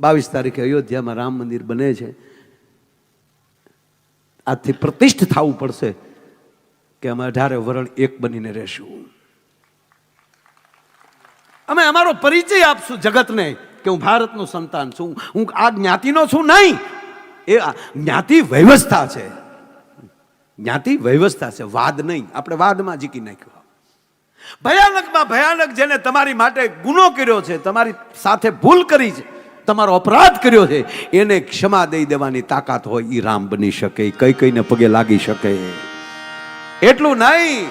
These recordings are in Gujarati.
બાવીસ તારીખે અયોધ્યામાં રામ મંદિર બને છે. આથી પ્રતિષ્ઠ થવું પડશે કે અમે અઢારે વરણ એક બનીને રહેશું. અમે અમારો પરિચય આપશું જગતને કે હું ભારતનું સંતાન છું. હું આ જ્ઞાતિનો છું નહીં. એ જ્ઞાતિ વ્યવસ્થા છે. જ્ઞાતિ વ્યવસ્થા છે, વાદ નહીં. આપણે વાદમાં જીકી નાખ્યો. ભયાનકમાં ભયાનક જેને તમારી માટે ગુનો કર્યો છે, તમારી સાથે ભૂલ કરી છે. તમારો અપરાધ કર્યો છે, એને ક્ષમા દઈ દેવાની તાકાત હોય એ રામ બની શકે કઈ કઈને પગે લાગી શકે. એટલું નહીં,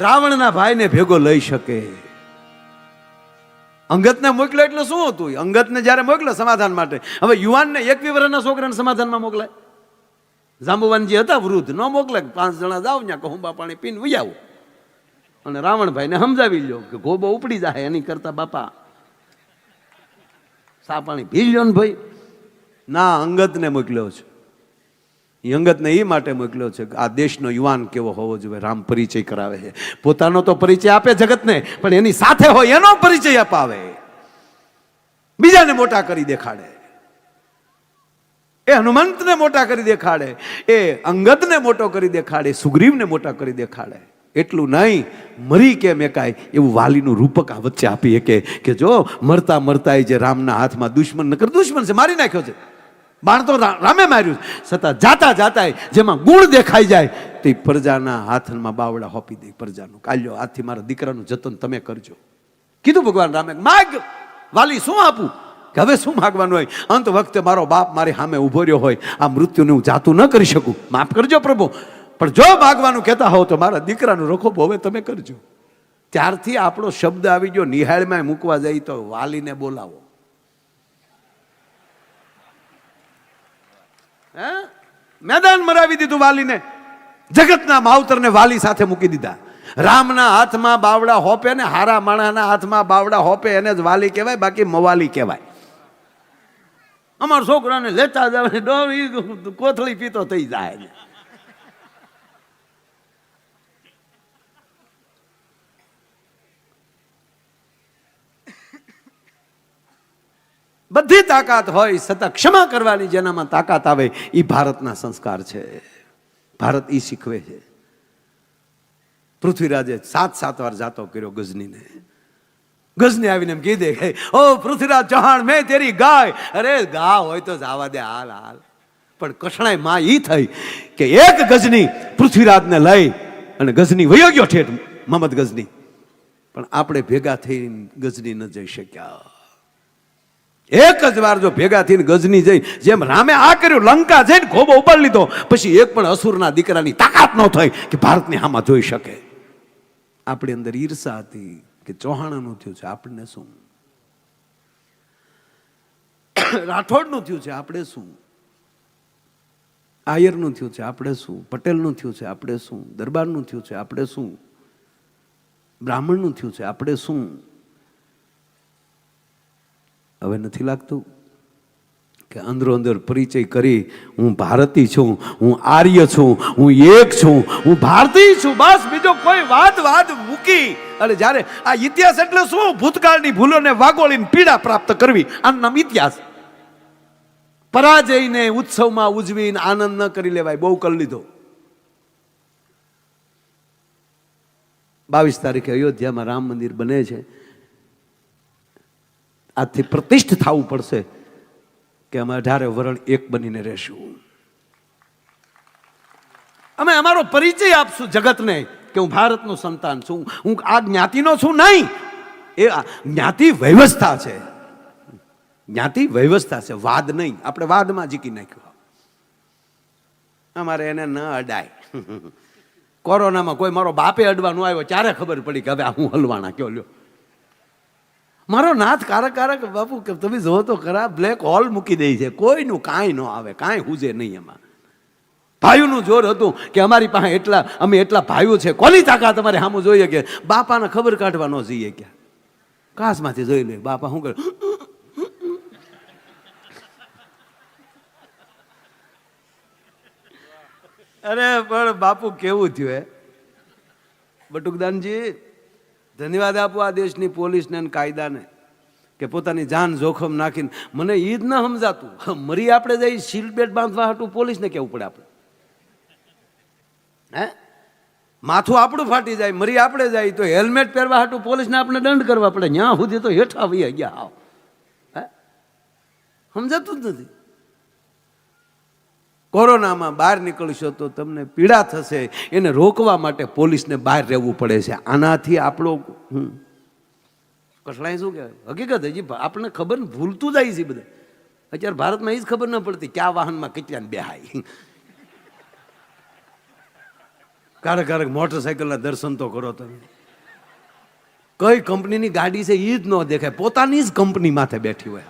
રાવણના ભાઈને ભેગો લઈ શકે. અંગતને મોકલ્યો એટલે શું હતું? અંગતને જ્યારે મોકલ્યો સમાધાન માટે, હવે યુવાનને એક વર્ષના છોકરાને સમાધાનમાં મોકલાય. જાંબુવાનજી હતા વૃદ્ધ, ન મોકલે પાંચ જણા જાઓ ત્યાં કહુંબા પાણી પીને વહી અને રાવણભાઈને સમજાવી લ્યો કે ગોબો ઉપડી જાય એની કરતા બાપા. સા પાણી પી લ્યો ને ભાઈ? ના અંગતને મોકલ્યો છે. અંગતને એ માટે મોકલ્યો છે કે આ દેશનો યુવાન કેવો હોવો જોઈએ, રામ પરિચય કરાવે છે. પોતાનો તો પરિચય આપે જગતને, પણ એની સાથે હોય એનો પરિચય અપાવે. બીજાને મોટા કરી દેખાડે. એ હનુમંતને મોટા કરી દેખાડે. એ અંગતને મોટો કરી દેખાડે, સુગ્રીવને મોટા કરી દેખાડે. એટલું નહીં, મરી કેમ એકાય એવું વાલીનું રૂપક આ વચ્ચે આપી કે કે જો, મરતા મરતા જે રામના હાથમાં દુશ્મન નકર દુશ્મન છે, મારી નાખ્યો છે. બાણ તો રામે માર્યું છતાં જાતા જાતા જેમાં ગુણ દેખાઈ જાય, તે પ્રજાના હાથમાં બાવડા હોપી દે પ્રજાનું. કાલ્યો હાથથી મારા દીકરાનું જતન તમે કરજો. કીધું ભગવાન રામે, માગ, વાલી શું આપું? કે હવે શું માગવાનું હોય? અંત વખતે મારો બાપ મારી સામે ઊભો રહ્યો હોય. આ મૃત્યુને હું જાતું ન કરી શકું. માફ કરજો પ્રભુ. પણ જો માગવાનું કહેતા હોવ તો મારા દીકરાનું રખોપ હવે તમે કરજો. ત્યારથી આપણો શબ્દ આવી ગયો, નિહાળમાં મૂકવા જાય તો વાલીને બોલાવો. મેદાન મરાવી દીધું વાલીને. જગતના માવતરને વાલી સાથે મૂકી દીધા. રામના હાથમાં બાવડા હોપે ને હારા માણાના હાથમાં બાવડા હોપે, એને જ વાલી કહેવાય, બાકી મવાલી કહેવાય. અમારા છોકરાને લેતા જાવ કોથળી પીતો થઈ જાય. બધી તાકાત હોય છતાં ક્ષમા કરવાની જેનામાં તાકાત આવે એ ભારતના સંસ્કાર છે. ભારત એ શીખવે છે. પૃથ્વીરાજે સાત સાત વાર જાતો કર્યો ગજનીને. ગજની આવીને એમ કીધે કે, ઓ પૃથ્વીરાજ ચૌહાણ મેં તેરી ગાય. અરે ગા હોય તો જાવા દે હાલ હાલ. પણ કષણાયમાં ઈ થઈ કે એક ગજની પૃથ્વીરાજને લઈ અને ગજની વયો ગયો ઠેઠ મહમદ ગજની. પણ આપણે ભેગા થઈને ગજની ન જઈ શક્યા. એક જ વાર જો ભેગા થઈને ગજની જઈ, જેમ રામે આ કર્યું, લંકા જઈને ખોબો ઉપાડી લીધો, પછી એક પણ અસુરના દીકરાની તાકાત ન થઈ કે ભારતને આમાં જોઈ શકે. આપણી અંદર ઈર્ષા હતી કે ચૌહાણનું થયું છે આપણને શું? રાઠોડનું થયું છે, આપણે શું? આયરનું થયું છે, આપણે શું? પટેલનું થયું છે, આપણે શું? દરબારનું થયું છે, આપણે શું? બ્રાહ્મણનું થયું છે, આપણે શું? હવે નથી લાગતું કે અંદરો અંદર પરિચય કરી હું ભારતી છું, હું આર્ય છું, હું એક છું, હું ભારતીય છું, બસ બીજો કોઈ વાદ વાદ મૂકી. અને જ્યારે આ ઇતિહાસ એટલે શું? ભૂતકાળની ભૂલોને વાગોળીને પીડા પ્રાપ્ત કરવી. આનું નામ ઇતિહાસ. પરાજયને ઉત્સવમાં ઉજવીને આનંદ ન કરી લેવાય, બહુ કરી લીધો. બાવીસ તારીખે અયોધ્યામાં રામ મંદિર બને છે. આજથી પ્રતિષ્ઠ થવું પડશે કે અમે અઢારે વરણ એક બનીને રહેશું. અમે અમારો પરિચય આપશું જગતને કે હું ભારતનું સંતાન છું. હું આ જ્ઞાતિનો છું નહીં. એ જ્ઞાતિ વ્યવસ્થા છે. જ્ઞાતિ વ્યવસ્થા છે, વાદ નહીં. આપણે વાદમાં જીકી નાખ્યો. અમારે એને ન અડાય. કોરોનામાં કોઈ મારો બાપે અડવા આવ્યો, ત્યારે ખબર પડી કે હવે હું હલવાના કયો લ્યો? મારો નાથ કારક કારક બાપુ, કે તમે જુઓ તો ખરા બ્લેક હોલ મૂકી દે છે. કોઈનું કાંઈ ન આવે, કાંઈ હુજે નહીં એમાં. ભાઈઓનું જોર હતું કે અમારી પાસે એટલા, અમે એટલા ભાઈઓ છે. કોની તાકાત અમારે સામું જોઈએ કે બાપાને ખબર કાઢવા ન જઈએ ક્યાં? કાસમાંથી જોઈ લે, બાપા શું કરે? અરે, પણ બાપુ કેવું થયું, હે? બટુકદાનજી ધન્યવાદ આપો આ દેશની પોલીસને અને કાયદાને કે પોતાની જાન જોખમ નાખીને. મને એ જ ન સમજાતું. મરી આપણે જઈ સીલ બેટ બાંધવા હાટું પોલીસને કેવું પડે આપણે? હે? માથું આપણું ફાટી જાય, મરી આપણે જાય, તો હેલ્મેટ પહેરવા હાટું પોલીસને આપણે દંડ કરવા પડે. ત્યાં સુધી તો હેઠા વહી ગયા. આવ હે? સમજાતું જ નથી. કોરોનામાં બહાર નીકળશો તો તમને પીડા થશે. એને રોકવા માટે પોલીસને બહાર રહેવું પડે છે. આનાથી આપણો, હમ કસલાય શું કહેવાય? હકીકત હજી આપણને ખબર ભૂલતું જાય છે બધા. અત્યારે ભારતમાં એ જ ખબર ન પડતી કયા વાહનમાં કેટલાને બેહાય. ક્યારેક ક્યારેક મોટરસાયકલના દર્શન તો કરો તમે. કઈ કંપનીની ગાડી છે એ જ ન દેખાય. પોતાની જ કંપની માથે બેઠી હોય.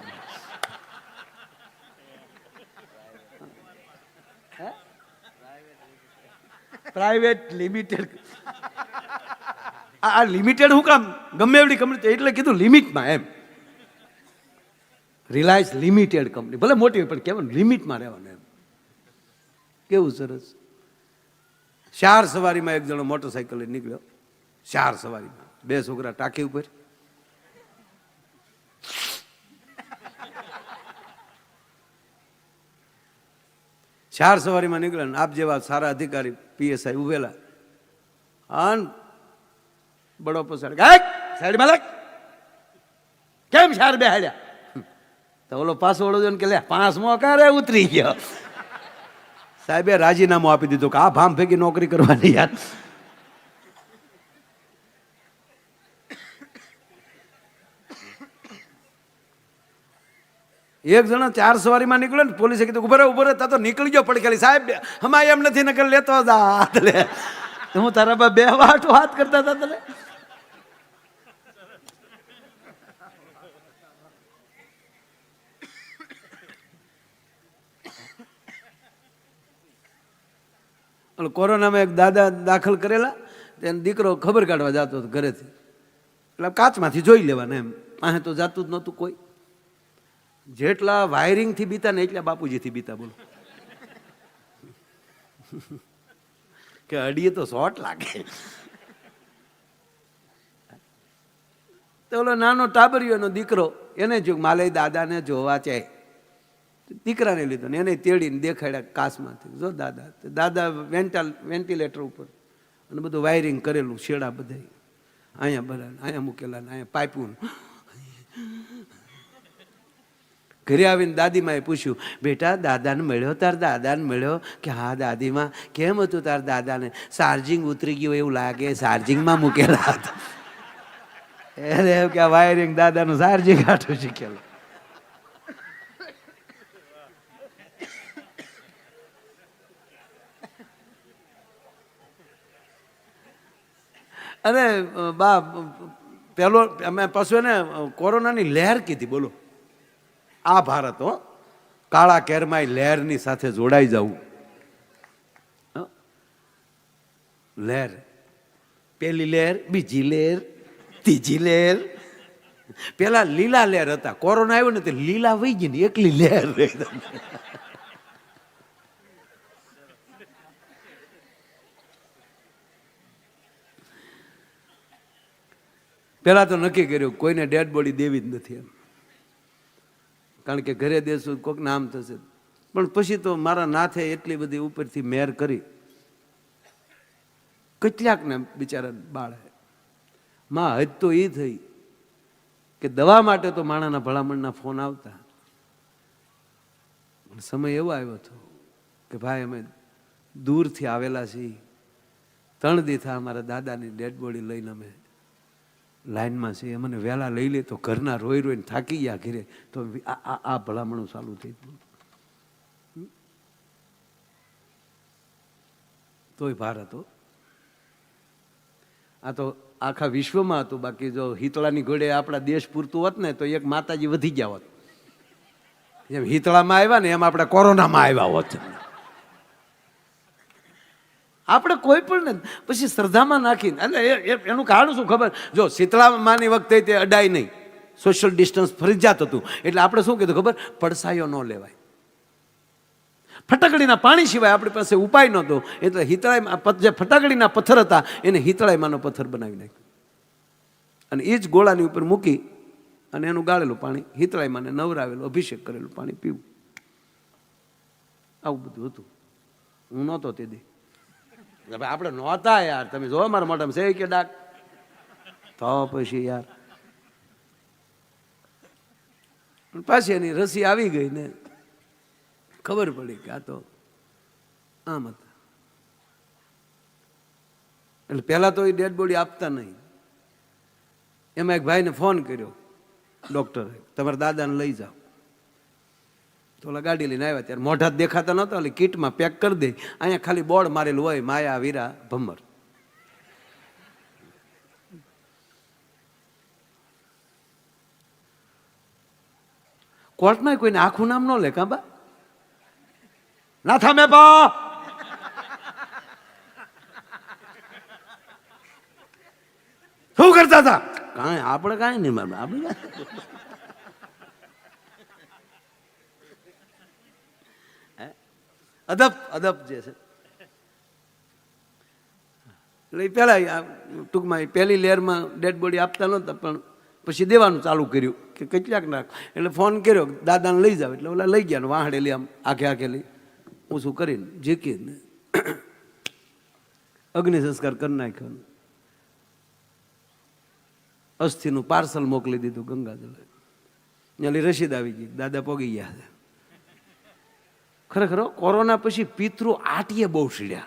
પ્રાઇવેટ લિમિટેડ આ લિમિટેડ હું કામ? ગમે એવડી કંપની એટલે કીધું લિમિટમાં એમ. રિલાયન્સ લિમિટેડ કંપની ભલે મોટી હોય, પણ કેવું લિમિટમાં રહેવાનું એમ. કેવું સરસ? ચાર સવારીમાં એક જણો મોટરસાઇકલ નીકળ્યો. ચાર સવારીમાં. બે છોકરા ટાંકી ઉપર. ચાર સવારીમાં નીકળ્યા ને આપ જેવા સારા અધિકારી પીએસઆઈ ઉભેલા. અન બડો ગાય સાઈડ માલક કેમ ચાર બેહાડ્યા? તો ઓલો પાછો ઓળો જોઈને કે, લે, પાંચમો કારે ઉતરી ગયો? સાહેબે રાજીનામું આપી દીધું કે, આ ભામ ભેગી નોકરી કરવાની યાર. એક જણો ચાર સવારીમાં નીકળ્યો ને, પોલીસે કીધું ઉભરે ઉભરે તા તો નીકળી ગયો પડખેલી. સાહેબ હમા એમ નથી, નકર લેતો જા હું તારા બા બે વાટ વાત કરતા હતા તને? કોરોનામાં એક દાદા દાખલ કરેલા તેને દીકરો ખબર કાઢવા જતો હતો ઘરેથી. એટલે કાચમાંથી જોઈ લેવાના એમ. પાસે તો જાતું જ નહોતું કોઈ. જેટલા વાયરિંગથી બીતા ને એટલા બાપુજીથી બીતા, બોલો. કે અડીએ તો શોર્ટ લાગે. તો ઓલો નાનો ટાબરિયોનો દીકરો, એને જો માલે દાદાને જોવા ચાય દીકરાને લીધો ને એને તેડીને દેખાડ્યા કાસમાંથી. જો દાદા. દાદા વેન્ટાલ, વેન્ટિલેટર ઉપર અને બધું વાયરિંગ કરેલું, શેડા બધા અહીંયા બધા અહીંયા મૂકેલા ને અહીંયા પાઇપું ઘરે આવીને દાદીમાએ પૂછ્યું, બેટા, દાદાને મળ્યો તાર દાદાને મળ્યો? કે હા, દાદીમાં, કેમ હતું તાર દાદાને? ચાર્જિંગ ઉતરી ગયું એવું લાગે ચાર્જિંગમાં મૂકેલા હતા. એને એમ કે વાયરિંગ દાદાનું ચાર્જિંગ આટું શીખેલું. અને બા પેલો, અમે પાછું એને કોરોનાની લહેર કીધી, બોલો. આ ભારત, હો. કાળા કેરમાય લહેરની સાથે જોડાઈ જવું? લહેર. પેલી લહેર, બીજી લહેર, ત્રીજી લહેર. પેલા લીલા લહેર હતા. કોરોના આવ્યો ને તે લીલા વહી ગઈ ને એકલી લહેર. પેલા તો નક્કી કર્યું, કોઈને ડેડ બોડી દેવી જ નથી એમ. કારણ કે ઘરે દેશું કોઈક નામ થશે. પણ પછી તો મારા નાથે એટલી બધી ઉપરથી મેર કરી. કેટલાકને બિચારા બાળે માં હજ તો એ થઈ કે દવા માટે તો માણાના ભલામણના ફોન આવતા. સમય એવો આવ્યો હતો કે ભાઈ અમે દૂરથી આવેલા છીએ. ત્રણ દીથા અમારા દાદાની ડેડ બોડી લઈને અમે. લાઈનમાં છે મને વહેલા લઈ લે તો ઘરના રોઈ રોઈને થાકી ગયા ઘેરે. તો આ આ ચાલુ થઈ ગયું તોય ભારત હતો આ તો આખા વિશ્વમાં હતું, બાકી જો હિતળાની ઘોડે આપણા દેશ પૂરતું હોત ને, તો એક માતાજી વધી ગયા હોત. જેમ હિતળામાં આવ્યા ને, એમ આપણે કોરોનામાં આવ્યા હોત. આપણે કોઈ પણ પછી શ્રદ્ધામાં નાખીને, અને એ- એ- એનું કારણ શું ખબર? જો, શીતળામાની વખતે તે અડાય નહીં. સોશિયલ ડિસ્ટન્સ ફરજિયાત હતું. એટલે આપણે શું કીધું ખબર? પડસાયો ન લેવાય. ફટાકડીના પાણી સિવાય આપણી પાસે ઉપાય નહોતો. એટલે હિતળાઈ જે ફટાકડીના પથ્થર હતા, એને હિતળાઈમાંનો પથ્થર બનાવી નાખ્યો. અને એ જ ગોળાની ઉપર મૂકી અને એનું ગાળેલું પાણી હિતળાઈમાંને નવરાવેલું, અભિષેક કરેલું પાણી પીવું. આવું બધું હતું. હું નહોતો તે દી. હવે આપણે નહોતા યાર. તમે જો મારા મોઢામાં છે કે ડાક? તો પછી યાર. પાછી એની રસી આવી ગઈ ને ખબર પડી કે આ તો આમ હતા. એટલે પહેલાં તો એ ડેડ બોડી આપતા નહીં. એમાં એક ભાઈને ફોન કર્યો ડૉક્ટરે તમારા દાદાને લઈ જાઓ. તો ઓલા ગાડી લઈને આવ્યા ત્યારે મોઢા દેખાતા નહોતા એટલે કીટમાં પેક કરી દે. અહીંયા ખાલી બોર્ડ મારેલું હોય, માયા, વીરા, ભમર. કોર્ટમાં કોઈને આખું નામ ન લે કાંબા ના થામે પા શું કરતા હતા? કાંઈ, આપણે કાંઈ નહીં મારે આપણે કાંઈ. હે? અદબ અદબ જે છે. એટલે એ પહેલાં ટૂંકમાં એ પહેલી લેયરમાં ડેડ બોડી આપતા નહોતા, પણ પછી દેવાનું ચાલુ કર્યું કે કેટલાક નાખ. એટલે ફોન કર્યો, દાદાને લઈ જાવ એટલે ઓલા લઈ ગયા વાહણે વાહડેલી આમ આખે આખે લઈ. ઓછું કરીને? ઝીકીને અગ્નિ સંસ્કાર કરી નાખ્યો અસ્થિનું પાર્સલ મોકલી દીધું ગંગાજલ ત્યાંથી રસીદ આવી ગઈ. દાદા પોગી ગયા ખરેખર કોરોના પછી પિતૃ આટીએ બહુ સીડ્યા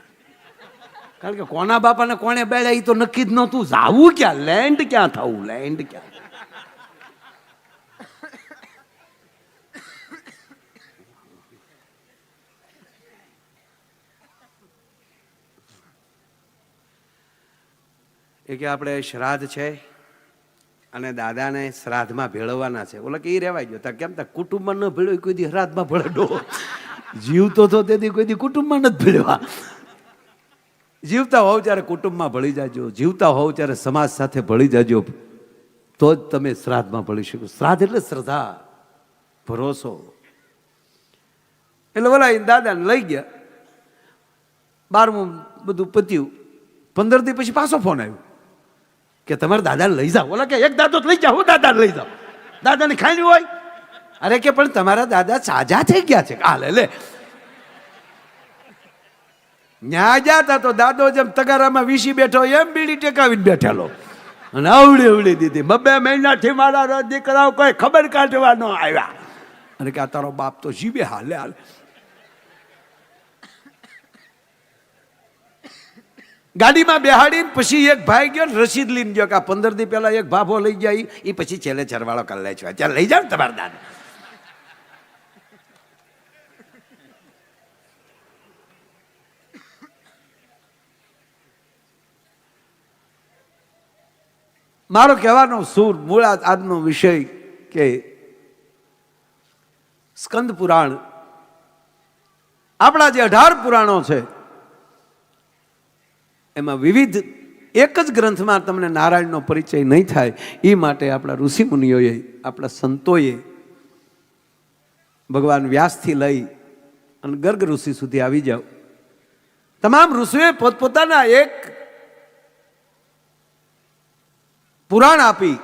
કારણ કે કોના બાપાને કોણે બેડ્યા એ તો નક્કી જ નહોતું. જાવું ક્યાં? લેન્ડ ક્યાં થવું? લેન્ડ ક્યાં? એ કે આપણે શ્રાદ્ધ છે અને દાદાને શ્રાદ્ધમાં ભેળવવાના છે. ઓલા કે એ રહેવાય ગયો. કેમ તા કુટુંબમાં ન ભેળવ્યું, કોઈ દી શ્રાદ્ધમાં ભળડો જીવતો તો તેથી કોઈ કુટુંબમાં નથી ભેળવા જીવતા હોવ ત્યારે કુટુંબમાં ભળી જાજો. જીવતા હોવ ત્યારે સમાજ સાથે ભળી જાજો. તો જ તમે શ્રાદ્ધમાં ભળી શકો. શ્રાદ્ધ એટલે શ્રદ્ધા, ભરોસો. એટલે ઓલા એ દાદાને લઈ ગયા. બારમું બધું પત્યું. પંદર દી પછી પાછો ફોન આવ્યો. કે તમારા દાદાને લઈ જાઓ. ઓલા કે, એક દાદો લઈ જાઓ, હું, દાદાને લઈ જાઓ. દાદાને ખાઈ હોય. અરે કે પણ તમારા દાદા સાજા થઈ ગયા છે. આ લે ન્યા જાતા તો દાદો જેમ તગારામાં વીસી બેઠો એમ બીડી ટેકાવીને બેઠેલો. અને આવડી અવળી દીધી. બબે મહિનાથી મારા દીકરાઓ કોઈ ખબર કાઢવા ન આવ્યા. અને કે તારો બાપ તો જીવે હાલે હાલે. ગાડીમાં બેહાડીને પછી એક ભાઈ ગયો રસીદ લઈને ગયો કે આ પંદર દી પહેલા એક ભાભો લઈ ગયા એ પછી છેલ્લે ચરવાળો કરી લે છે ચાલ લઈ જાઓ તમારા દાદા. મારો કહેવાનો સૂર મૂળ આજનો વિષય કે સ્કંદ પુરાણ. આપણા જે અઢાર પુરાણો છે, એમાં વિવિધ એક જ ગ્રંથમાં તમને નારાયણનો પરિચય નહીં થાય, એ માટે આપણા ઋષિમુનિઓએ, આપણા સંતોએ ભગવાન વ્યાસથી લઈ અને ગર્ગ ઋષિ સુધી આવી જાઓ. તમામ ઋષિઓએ પોતપોતાના એક પુરાણ આપી.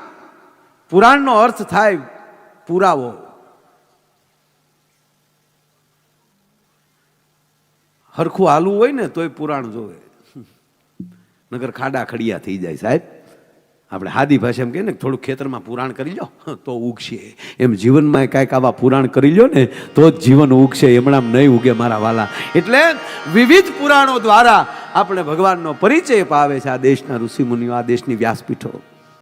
પુરાણનો અર્થ થાય પુરાવો. હરખું હાલવું હોય ને તોય પુરાણ જોવે. નગર ખાડા ખડિયા થઈ જાય સાહેબ. આપણે હાદી ભાષા એમ કહીએ ને થોડું ખેતરમાં પુરાણ કરી લો, તો ઉગશે. એમ જીવનમાં કાંઈક આવા પુરાણ કરી લો ને, તો જ જીવન ઉગશે. એમણામ નહીં ઉગે મારા વાલા. એટલે વિવિધ પુરાણો દ્વારા આપણે ભગવાનનો પરિચય પાવે છે આ દેશના ઋષિમુનિઓ આ દેશની વ્યાસપીઠો.